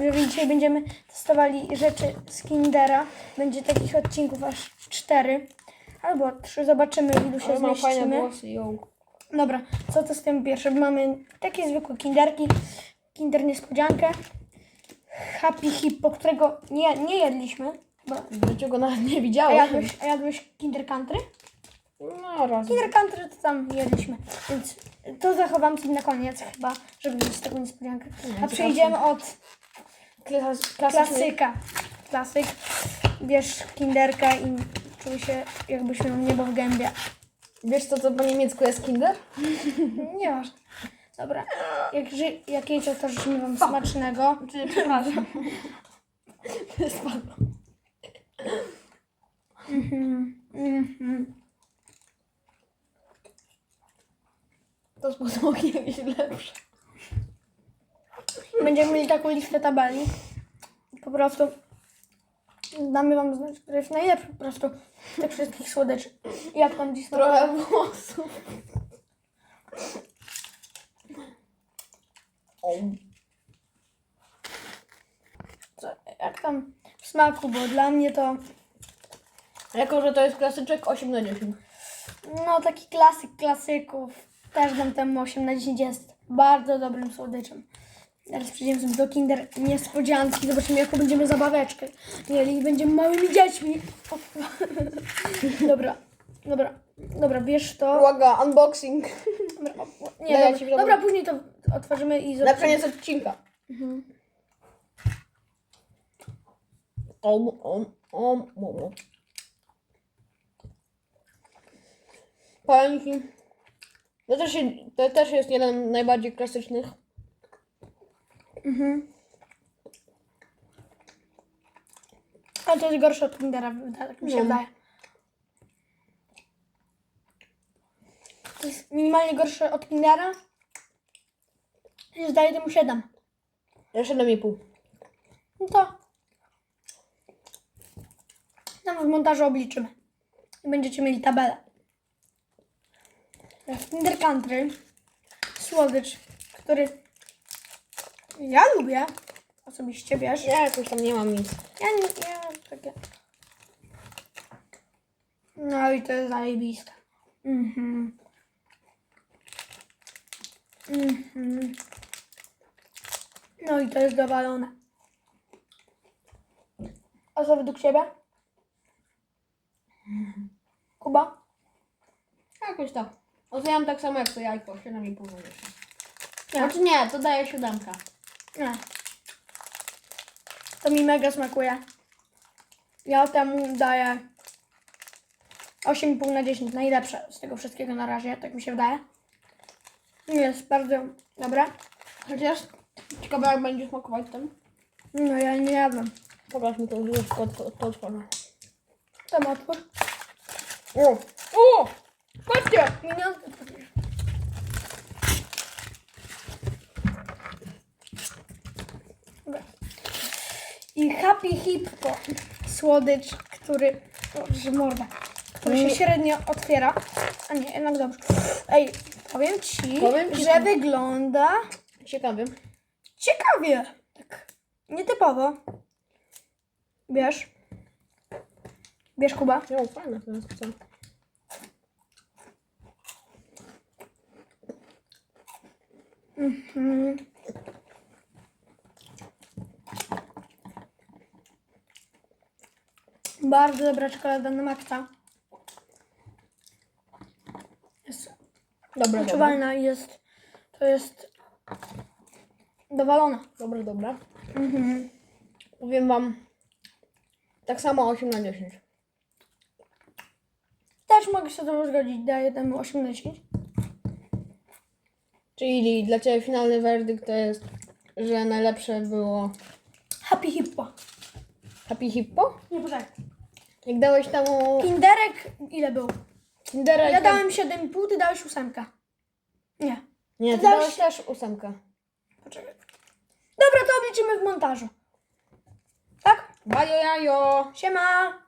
Widzowie, dzisiaj będziemy testowali rzeczy z Kindera. Będzie takich odcinków aż cztery. Albo trzy, zobaczymy ilu się Ale mam fajne zmieścimy. włosy, yo. Dobra, co to z tym pierwsze? Mamy takie zwykłe kinderki. Kinder niespodziankę. Happy Hippo, którego nie, nie jedliśmy. Bo, Dlaczego nawet nie a, widziałem? jadłeś, a jadłeś Kinder Country? No raz. Kinder Country to tam jedliśmy. Więc to zachowam sobie na koniec chyba, żeby mieć taką niespodziankę. A przejdziemy od klasyka. Klasyk. Bierz kinderka i czuj się jakbyś miał niebo w gębie. Wiesz co to po niemiecku jest kinder? Nie masz. Dobra. Jak, ży- jak jecie, to życzymy wam smacznego. Czy przepraszam. Spadło. Mhm. To podłogi jakieś lepsze. Będziemy mieli taką listę tabeli. Po prostu damy wam znać, który jest najlepszy po prostu z tych wszystkich słodyczy. Jak tam dziś Trochę włosów. Co- Jak tam w smaku, bo dla mnie to Jako, że to jest klasyczek 8 na 10. no taki klasyk klasyków. Też dam temu 8 na 10 jest bardzo dobrym słodyczem. Teraz przejdziemy sobie do Kinder Niespodzianki. Zobaczymy, jaką będziemy zabaweczkę mieli. Będziemy małymi dziećmi. Dobra, dobra, dobra, bierz to. Uwaga, unboxing. Dobra, o- nie, Daj, ja dobra, ci dobra, później to otworzymy i Na zobaczymy. koniec odcinka. Om, om, om, om. Powiem ci, to też, się, to też jest jeden z najbardziej klasycznych. Ale to jest gorsze od Kindera, tak mi się No. wydaje. To jest minimalnie gorsze od Kindera. I zdaję temu 7. Ja 7,5. No to tam w montażu obliczymy. I będziecie mieli tabelę. Teraz Kinder Country. Słodycz, który ja lubię. Osobiście, wiesz. Ja jakoś tam nie mam nic. Ja nie, ja takie. No i to jest zajebiste. Mhm. Mhm. No i to jest dowalone. A co według Ciebie? Kuba? Jakoś tak. Oceniam tak samo jak to jajko, 7,5 na 10. Nie. Znaczy nie, to daje siódemka. Nie. To mi mega smakuje. Ja temu daję 8,5 na 10. Najlepsze z tego wszystkiego na razie, tak mi się wydaje. Jest bardzo dobre. Chociaż ciekawe jak będzie smakować ten. No ja nie jadłem. Pokaż mi to już to, to, to otworzę. Tam otwórz. O! O! Otwórz. Dobra. I Happy Hippo. Słodycz, który... O, że morda. Który się średnio otwiera. A nie, jednak dobrze. Ej, powiem Ci, Powiem ci, że że- wygląda Ciekawie. ciekawie. Tak nietypowo. Bierz. Bierz Kuba. No, fajne to jest. Co? Mhm. Bardzo dobra czekolada na maksa. Jest dobre. odczuwalna i jest, to jest dowalona. Dobre, dobre. Mhm. Powiem wam tak samo 8 na 10. Też mogę się z tobą zgodzić, daję temu 8 na 10. Czyli dla Ciebie finalny werdykt to jest, że najlepsze było Happy Hippo. Happy Hippo? Nie, poczekaj. Jak dałeś temu Kinderek ile był? Kindera Ja dałem 7,5, ty dałeś 8. Nie. Nie, Ty ty dałeś- dałeś też ósemkę. Poczekaj. Dobra, to obliczymy w montażu. Tak? Bajo jajo! Siema!